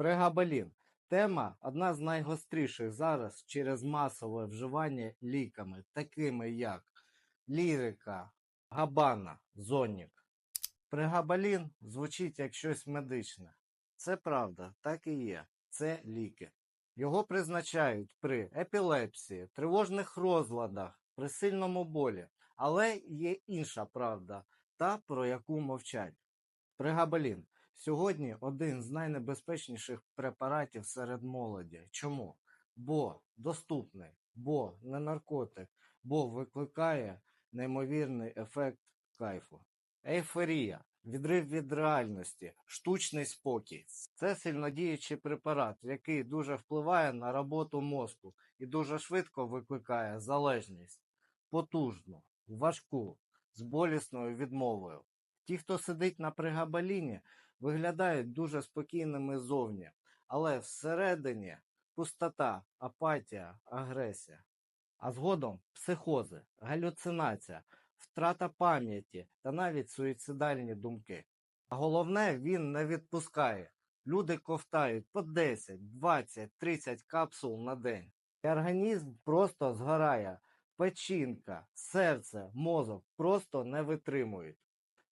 Прегабалін. Тема одна з найгостріших зараз через масове вживання ліками, такими як лірика, габана, зонік. Прегабалін звучить як щось медичне. Це правда, так і є. Це ліки. Його призначають при епілепсії, тривожних розладах, при сильному болі. Але є інша правда, та про яку мовчать. Прегабалін сьогодні один з найнебезпечніших препаратів серед молоді. Чому? Бо доступний, бо не наркотик, бо викликає неймовірний ефект кайфу. Ейфорія, відрив від реальності, штучний спокій. Це сильнодіючий препарат, який дуже впливає на роботу мозку і дуже швидко викликає залежність, потужну, важку, з болісною відмовою. Ті, хто сидить на пригабаліні, виглядають дуже спокійними зовні, але всередині пустота, апатія, агресія. А згодом психози, галюцинація, втрата пам'яті та навіть суїцидальні думки. А головне, він не відпускає. Люди ковтають по 10, 20, 30 капсул на день. І організм просто згорає. Печінка, серце, мозок просто не витримують.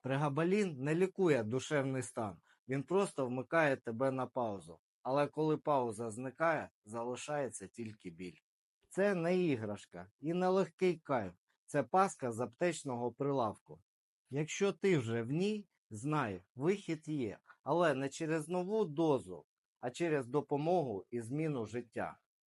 Прегабалін не лікує душевний стан, він просто вмикає тебе на паузу. Але коли пауза зникає, залишається тільки біль. Це не іграшка і не легкий кайф, це паска з аптечного прилавку. Якщо ти вже в ній, знай, вихід є, але не через нову дозу, а через допомогу і зміну життя.